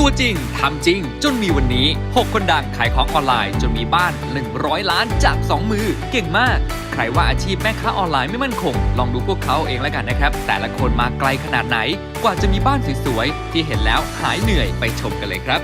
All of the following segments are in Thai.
ตัวจริงทำจริง จนมีวันนี้ 6 คนดังขายของออนไลน์ จนมีบ้าน 100 ล้านจาก 2 มือ เก่งมาก ใครว่าอาชีพแม่ค้าออนไลน์ไม่มั่นคง ลองดูพวกเขาเองแล้วกันนะครับ แต่ละคนมาไกลขนาดไหน กว่าจะมีบ้านสวยๆ ที่เห็นแล้วหายเหนื่อยไปชมกันเลยครับ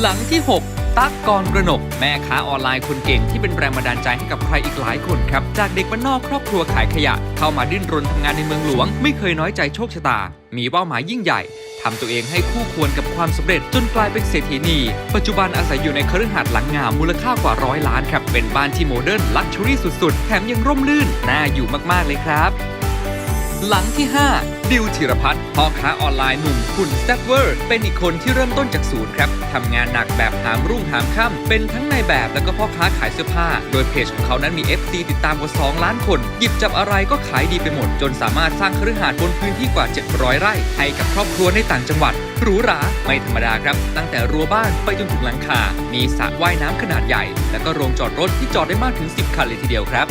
หลังที่ 6ตั๊กกรกระหนก แม่ค้าออนไลน์คนเก่งที่เป็นแรงบันดาลใจให้กับใครอีกหลายคนครับ จากเด็กบ้านนอกครอบครัวขายขยะ เข้ามาดิ้นรนทำงานในเมืองหลวง ไม่เคยน้อยใจโชคชะตา มีเป้าหมายยิ่งใหญ่ ทำตัวเองให้คู่ควรกับความสำเร็จจนกลายเป็นเศรษฐีนี ปัจจุบันอาศัยอยู่ในคฤหาสน์หลังงามมูลค่ากว่าร้อยล้านครับ เป็นบ้านที่โมเดิร์นลักชัวรี่สุดๆ แถมยังร่มรื่น น่าอยู่มากๆเลยครับ หลังที่ 5 ดิวธีรพัฒน์พ่อค้าออนไลน์หนุ่มคุณแซฟเวอร์ เป็นอีกคนที่เริ่มต้นจากศูนย์ครับทำงานหนักแบบหามรุ่งหามค่ำเป็นทั้งในแบบแล้วก็พ่อค้าขายเสื้อผ้า โดยเพจของเขานั้นมี FC ติดตามกว่า 2 ล้านคน หยิบจับอะไรก็ขายดีไปหมด จนสามารถสร้างคฤหาสน์บนพื้นที่กว่า 700 ไร่ ให้กับครอบครัวในต่างจังหวัดหรูหราไม่ธรรมดาครับ ตั้งแต่รั้วบ้านไปจนถึงหลังคา มีสระว่ายน้ำขนาดใหญ่ แล้วก็โรงจอดรถที่จอดได้มากถึง 10 คันเลยทีเดียวครับ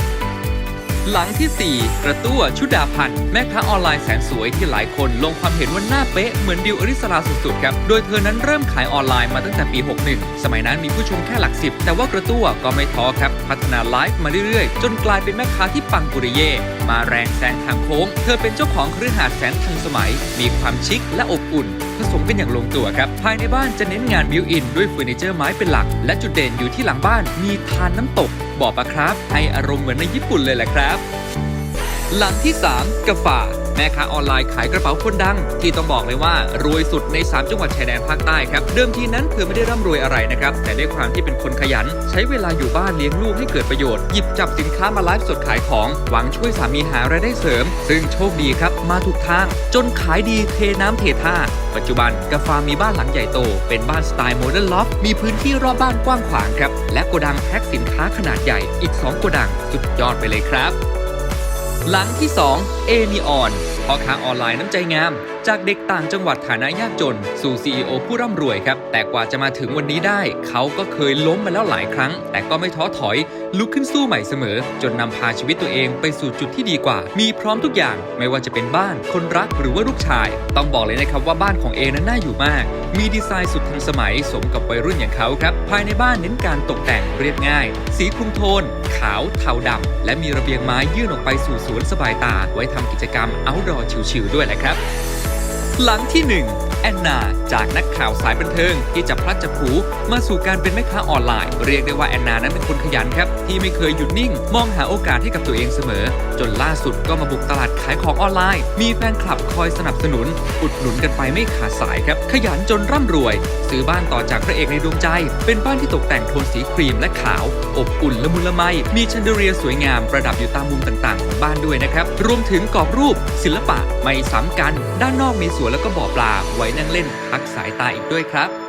หลังที่ 4 กระตั้วชุดาพันธ์แม่ค้าออนไลน์แสนสวยที่หลายคนลงความเห็นว่าหน้าเป๊ะเหมือนดิวอริสราสุดๆครับ โดยเธอนั้นเริ่มขายออนไลน์มาตั้งแต่ปี 61 สมัยนั้นมีผู้ชมแค่หลักสิบ แต่ว่ากระตั้วก็ไม่ท้อครับ พัฒนาไลฟ์มาเรื่อยๆ จนกลายเป็นแม่ค้าที่ปังปุริเย่มาแรงแซงทางโค้ง เธอเป็นเจ้าของเครือหาสน์แสนทันสมัย มีความชิคและอบอุ่น ผสมกันอย่างลงตัวครับ ภายในบ้านจะเน้นงานบิวอินด้วยเฟอร์นิเจอร์ไม้เป็นหลัก และจุดเด่นอยู่ที่หลังบ้านมีทานน้ำตกบ่อปลาครับ ให้อารมณ์เหมือนในญี่ปุ่นเลยแหละครับ หลังที่ 3กาฝา แม่ค้าออนไลน์ขายกระเป๋าคนดัง ที่ต้องบอกเลยว่ารวยสุดใน 3 จังหวัดชายแดนภาคใต้ครับ เดิมทีนั้นเธอไม่ได้ร่ำรวยอะไรนะครับ แต่ด้วยความที่เป็นคนขยัน ใช้เวลาอยู่บ้านเลี้ยงลูกให้เกิดประโยชน์ หยิบจับสินค้ามาไลฟ์สดขายของ หวังช่วยสามีหารายได้เสริม ซึ่งโชคดีครับ มาถูกทาง จนขายดีเทน้ำเทท่า ปัจจุบันกาฟามีบ้านหลังใหญ่โต เป็นบ้านสไตล์โมเดิร์นล็อฟมีพื้นที่รอบบ้านกว้างขวางครับ และโกดังแพ็คสินค้าขนาดใหญ่อีกสองโกดังสุดยอดไปเลยครับ หลังที่ 2 เอนีออน พ่อค้าออนไลน์น้ำใจงาม จากเด็กต่างจังหวัดฐานะยากจน สู่ CEO ผู้ร่ำรวยครับ แต่กว่าจะมาถึงวันนี้ได้ เขาก็เคยล้มมาแล้วหลายครั้ง แต่ก็ไม่ท้อถอย ลุกขึ้นสู้ใหม่เสมอ จนนำพาชีวิตตัวเองไปสู่จุดที่ดีกว่า มีพร้อมทุกอย่าง ไม่ว่าจะเป็นบ้าน คนรักหรือว่าลูกชาย ต้องบอกเลยนะครับว่าบ้านของเอนั้นน่าอยู่มาก มีดีไซน์สุดทันสมัยสมกับวัยรุ่นอย่างเขาครับ ภายในบ้านเน้นการตกแต่งเรียบง่าย สีคุมโทน ขาวเทาดำและมีระเบียงไม้ยื่นออกไปสู่สวนสบายตา ไว้ทำกิจกรรม outdoor ชิลๆด้วยแหละครับ หลังที่ 1 แอนนา จากนักข่าวสายบันเทิง ที่จะพลัดจะผูมาสู่การเป็นแม่ค้าออนไลน์ เรียกได้ว่าแอนนานั้นเป็นคนขยันครับ ที่ไม่เคยหยุดนิ่ง มองหาโอกาสให้กับตัวเองเสมอ จนล่าสุดก็มาบุกตลาดขายของออนไลน์ มีแฟนคลับคอยสนับสนุน อุดหนุนกันไปไม่ขาดสายครับ ขยันจนร่ำรวย ซื้อบ้านต่อจากพระเอกในดวงใจ เป็นบ้านที่ตกแต่งโทนสีครีมและขาว อบอุ่นละมุนละไม มีชันเดเรียสวยงามประดับอยู่ตามมุมต่างๆ ของบ้านด้วยนะครับ รวมถึงกรอบรูปศิลปะไม่ซ้ำกัน ด้านนอกมีสวนแล้วก็บ่อปลาไว้นั่งเล่นพักสายตาอีกด้วยครับ